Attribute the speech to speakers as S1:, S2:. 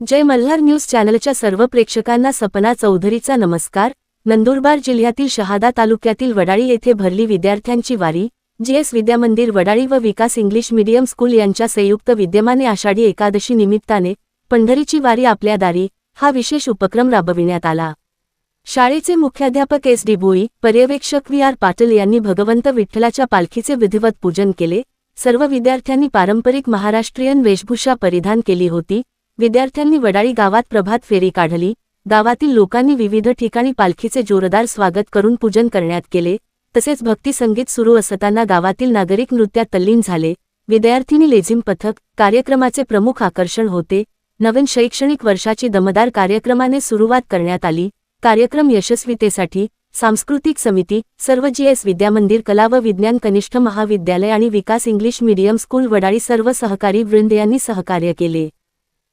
S1: जय Malhar news चॅनलच्या सर्व प्रेक्षकांना सपना चौधरीचा नमस्कार. नंदुरबार जिल्ह्यातील शहादा तालुक्यातील वडाळी येथे भरली विद्यार्थ्यांची वारी. जीएस विद्यामंदिर वडाळी व विकास इंग्लिश मीडियम स्कूल यांच्या संयुक्त विद्यमाने आषाढी एकादशी निमित्ताने पंढरीची वारी आपल्या दारी हा विशेष उपक्रम राबविण्यात आला. शाळेचे मुख्याध्यापक एस डी भोई पर्यवेक्षक व्ही आर पाटील यांनी भगवंत विठ्ठलाच्या पालखीचे विधिवत पूजन केले. सर्व विद्यार्थ्यांनी पारंपरिक महाराष्ट्रीयन वेशभूषा परिधान केली होती. विद्यार्थ्यांनी वडाळी गावात प्रभात फेरी काढली. गावातील लोकांनी विविध ठिकाणी पालखीचे जोरदार स्वागत करून पूजन करण्यात केले. तसेच भक्ती संगीत सुरू असताना गावातील नागरिक नृत्यात तल्लीन झाले. विद्यार्थिनी लेझिम पथक कार्यक्रमाचे प्रमुख आकर्षण होते. नवीन शैक्षणिक वर्षाची दमदार कार्यक्रमाने सुरुवात करण्यात आली. कार्यक्रम यशस्वीतेसाठी सांस्कृतिक समिती सर्व जीएस विद्यामंदिर कला व विज्ञान कनिष्ठ महाविद्यालय आणि Vikas English medium school Wadali सर्व सहकारी वृंद यांनी सहकार्य केले.